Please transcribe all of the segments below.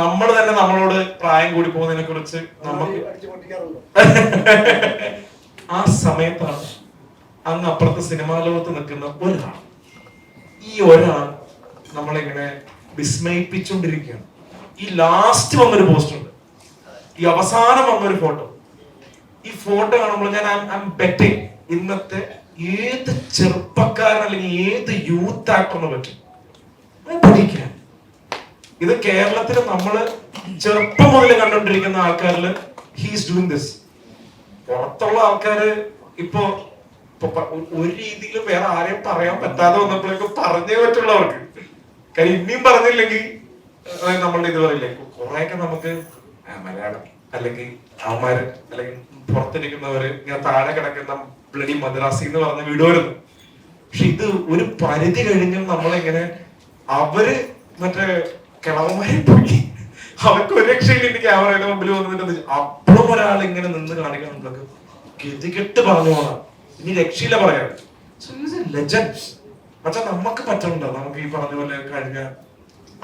നമ്മൾ തന്നെ നമ്മളോട് പ്രായം കൂടി പോകുന്നതിനെ കുറിച്ച് നമുക്ക് ആ സമയത്താണ് അങ്ങ് അപ്പുറത്തെ സിനിമാ ലോകത്ത് നിൽക്കുന്ന ഒരാൾ. ഈ ഒരാൾ നമ്മളിങ്ങനെ വിസ്മയിപ്പിച്ചുകൊണ്ടിരിക്കുകയാണ്. ഈ ലാസ്റ്റ് വന്നൊരു പോസ്റ്റ് ഉണ്ട്. ഈ അവസാനം വന്നൊരു ഫോട്ടോ ഈ ഫോട്ടോ കാണുമ്പോൾ ഞാൻ ഐ ബെറ്റിംഗ് ഇന്നത്തെ ഏത് ചെറുപ്പക്കാരൻ അല്ലെങ്കിൽ ഏത് യൂത്ത് ആക്ടറിനെ പറ്റും ഇത് കേരളത്തിൽ നമ്മൾ ചെറുപ്പം മുതൽ കണ്ടുകൊണ്ടിരിക്കുന്ന ആൾക്കാരിൽ ഹീസ് ഡൂയിങ് ദിസ് പുറത്തുള്ള ആൾക്കാര് ഇപ്പൊ ഒരു രീതിയിലും വേറെ ആരെയും പറയാൻ പറ്റാതെ വന്നപ്പോഴേക്കും പറഞ്ഞേ പറ്റുള്ളവർക്ക് കാര്യം ഇനിയും പറഞ്ഞില്ലെങ്കിൽ നമ്മളുടെ ഇത് പറയില്ലേ കുറെയൊക്കെ നമുക്ക് മലയാളം അല്ലെങ്കിൽ അവന്മാര് അല്ലെങ്കിൽ പുറത്തിരിക്കുന്നവര് ഇങ്ങനെ താഴെ കിടക്കുന്ന ബ്ലഡി മദ്രാസി എന്ന് പറഞ്ഞ വിടുവരുന്നു പക്ഷെ ഇത് ഒരു പരിധി കഴിഞ്ഞും നമ്മളിങ്ങനെ അവർ മറ്റേ കിളവന്മാരെ പോയി. അവർക്ക് ഒരു രക്ഷയില്ല. എന്റെ ക്യാമറയുടെ മുമ്പിൽ വന്നിട്ട് അപ്പോഴും ഒരാൾ ഇങ്ങനെ നിന്ന് കാണിക്കാൻ നമുക്ക് ഗതികെട്ട് പറഞ്ഞു പോകണം ഇനി രക്ഷയില്ല പറയാൻ. പക്ഷെ നമുക്ക് പറ്റുന്നുണ്ടോ. നമുക്ക് ഈ പറഞ്ഞ പോലെ കഴിഞ്ഞ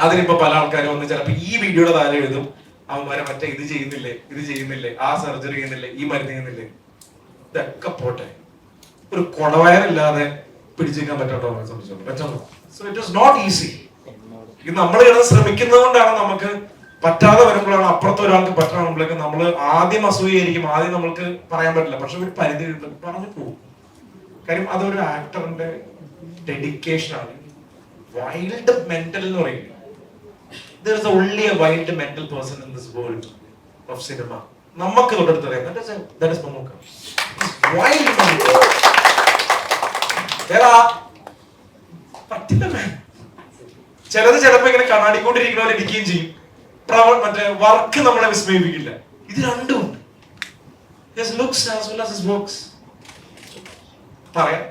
അതിനിപ്പോ പല ആൾക്കാരും വന്ന് ചിലപ്പോ ഈ വീഡിയോയുടെ താഴെ എഴുതും. അവന്മാരെ മറ്റേ ഇത് ചെയ്യുന്നില്ലേ ഇത് ചെയ്യുന്നില്ലേ ആ സർജറി ചെയ്യുന്നില്ലേ ഈ മരുന്ന് ചെയ്യുന്നില്ലേ. ഇതൊക്കെ പോട്ടെ. ഒരു കൊടവയറില്ലാതെ പിടിച്ചേക്കാൻ പറ്റട്ടോ സംബന്ധിച്ചോളൂ. പറ്റണോ so it is not easy ഇത് നമ്മൾ കിടന്ന് ശ്രമിക്കുന്നത് കൊണ്ടാണ് നമുക്ക് പറ്റാതെ വരുമ്പോഴാണ് അപ്പുറത്തെ ഒരാൾക്ക് പറ്റണമെങ്കിലേക്ക് നമ്മൾ ആദ്യം അസൂയായിരിക്കും ആദ്യം നമ്മൾക്ക് പറയാൻ പറ്റില്ല. പക്ഷെ ഒരു പരിധി പറഞ്ഞു പോകും. കാര്യം അതൊരു ആക്ടറിന്റെ ഡെഡിക്കേഷൻ ആണ്. വൈൽഡ് മെന്റൽ എന്ന് പറയുന്നത് നമുക്ക് That is a- that is Mammukka. He's wild Mammukka. There are- പറ്റില്ല. ചിലത് ചിലപ്പോ ഇങ്ങനെ കണ്ണാടിക്കൊണ്ടിരിക്കുന്ന പോലെ ഇരിക്കുകയും ചെയ്യും. പ്രവ മറ്റേ വർക്ക് നമ്മളെ വിസ്മയിപ്പിക്കില്ല. ഇത് രണ്ടും ഉണ്ട്. ലുക്സ് ആസ് വെൽ ആസ് പറയാം.